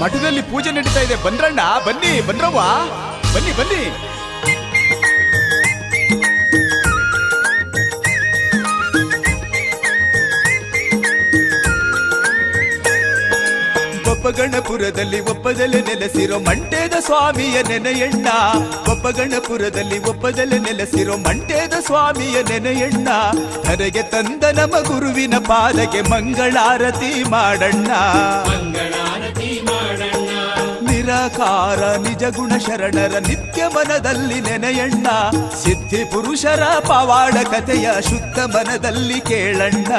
ಮಠದಲ್ಲಿ ಪೂಜೆ ನಡೀತಾ ಇದೆ. ಬಂದ್ರಣ್ಣ ಬನ್ನಿ ಬಂದ್ರವ್ವ. ಬನ್ನಿ ಬನ್ನಿ. ಒಪ್ಪಗಣಪುರದಲ್ಲಿ ಒಪ್ಪದಲೆ ನೆಲೆಸಿರೋ ಮಂಟೇದ ಸ್ವಾಮಿಯ ನೆನೆಯಣ್ಣ. ಒಪ್ಪಗಣಪುರದಲ್ಲಿ ಒಪ್ಪದಲೆ ನೆಲೆಸಿರೋ ಮಂಟೇದ ಸ್ವಾಮಿಯ ನೆನೆಯಣ್ಣ. ಧರೆಗೆ ತಂದ ನಮ ಗುರುವಿನ ಪಾದಕ್ಕೆ ಮಂಗಳಾರತಿ ಮಾಡಣ್ಣ. ನಿರಾಕಾರ ನಿಜ ಗುಣ ಶರಣರ ನಿತ್ಯ ಮನದಲ್ಲಿ ನೆನೆಯಣ್ಣ. ಸಿದ್ಧಿ ಪುರುಷರ ಪವಾಡ ಕಥೆಯ ಶುದ್ಧ ಮನದಲ್ಲಿ ಕೇಳಣ್ಣ.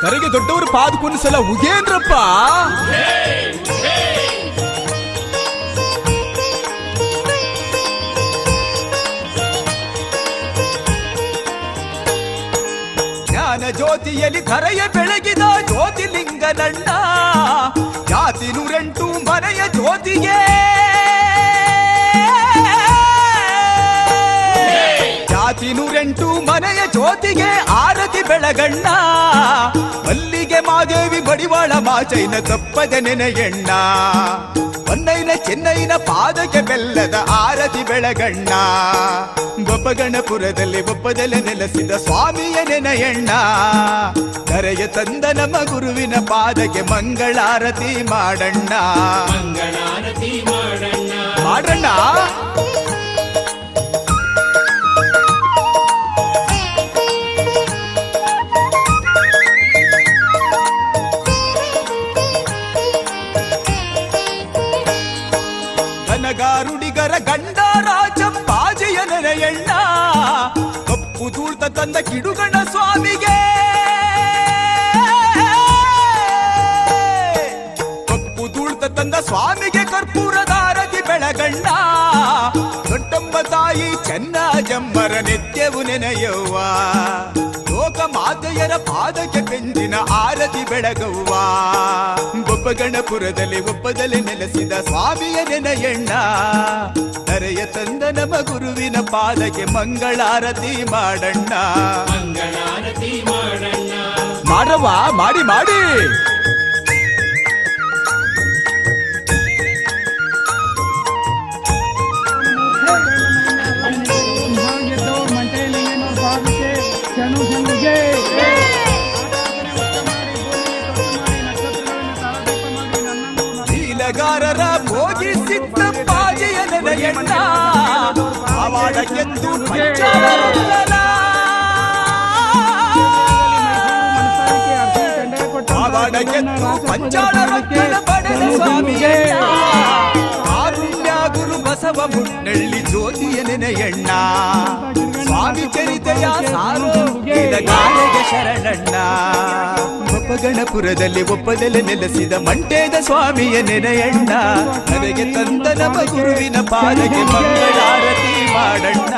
ಕರೆಗೆ ದೊಡ್ಡವರು ಪಾದಕ್ಕೊಂದ್ಸಲ ಉಗೇಂದ್ರಪ್ಪ. ಜ್ಯೋತಿಯಲ್ಲಿ ಧರೆಯ ಬೆಳಗಿದ ಜ್ಯೋತಿಲಿಂಗನಣ್ಣ ಜಾತಿ ನೂರೆಂಟು ಮನೆಯ ಜ್ಯೋತಿಗೆ. ಜಾತಿ ನೂರೆಂಟು ಮನೆಯ ಜ್ಯೋತಿಗೆ ಆರತಿ ಬೆಳಗಣ್ಣ. ಮಲ್ಲಿಗೆ ಮಾದೇವಿ ಬಡಿವಾಳ ಮಾಚೈನ ತಪ್ಪದ ನೆನೆಯಣ್ಣ. ಚೆನ್ನೈನ ಪಾದಕ್ಕೆ ಬೆಲ್ಲದ ಆರತಿ ಬೆಳಗಣ್ಣ. ಬೊಬ್ಬಗಣಪುರದಲ್ಲಿ ಬೊಬ್ಬದಲೆ ನೆಲೆಸಿದ ಸ್ವಾಮಿಯ ನೆನೆಯಣ್ಣ. ಕರೆಯ ತಂದ ನಮ್ಮ ಗುರುವಿನ ಪಾದಕ್ಕೆ ಮಂಗಳಾರತಿ ಮಾಡಣ್ಣ. ಮಾಡಣ್ಣ? ಕನಗಾರುಡಿಗರ ರಾಜ ಚಂಪಾಜೆಯ ನೆನೆಯಣ್ಣ ಕಪ್ಪು ತೂಳ್ತ ತಂದ ಕಿಡುಗಣ ಸ್ವಾಮಿಗೆ. ಕಪ್ಪು ತೂಳ್ತ ತಂದ ಸ್ವಾಮಿಗೆ ಕರ್ಪೂರದಾರತಿ ಬೆಳಗಣ್ಣ. ದೊಡ್ಡಂಬ ತಾಯಿ ಚೆನ್ನ ಜಂಬರ ನಿತ್ಯವು ನೆನೆಯವ್ವ ಲೋಕ ಮಾತೆಯರ ಪಾದಕ್ಕೆ ಬೆಂದಿನ ಆರತಿ ಬೆಳಗವ್ವ ಬೊಬ್ಬಗಣಪುರದಲ್ಲಿ ಒಪ್ಪದಲ್ಲಿ ನೆಲೆಸಿದ ಸ್ವಾಮಿಯ ನೆನೆಯಣ್ಣ. ನರೆಯ ತಂದ ನಮ್ಮ ಗುರುವಿನ ಪಾದಕ್ಕೆ ಮಂಗಳಾರತಿ ಮಾಡಣ್ಣ. ಮಾಡವ್ವ ಮಾಡಿ ಮಾಡಿ. ಶೀಲಗಾರರ ಭೋಗಿ ಸಿದ್ದಪ್ಪಾಜಿಯ ನೆನೆಯಣ್ಣ ಅವಾಡ ಗೆದ್ದು ಪಂಚಾಲರಲ್ಲನ. ಅವಾಡ ಗೆದ್ದು ಪಂಚಾಲರಲ್ಲನ ಪಡೆದ ಸ್ವಾಮಿಯಣ್ಣ ಕಾರುಣ್ಯ ಗುರು ಬಸವ ಮುನ್ನಳ್ಳಿ ಜ್ಯೋತಿಯ ನೆನೆಯಣ್ಣ ಸ್ವಾಮಿ ಚರಿತೆಯ ಸಾರು. ಗಾಳಿಗೆ ಶರಣಣ್ಣ. ಒಪ್ಪಗಣಪುರದಲ್ಲಿ ಒಪ್ಪದಲೆ ನೆಲೆಸಿದ ಮಂಟೇದ ಸ್ವಾಮಿಯ ನೆನೆಯಣ್ಣ ನನಗೆ ತಂದ ನಮ್ಮ ಗುರುವಿನ ಪಾದಕ್ಕೆ ಮಂಗಳಾರತಿ ಮಾಡಣ್ಣ.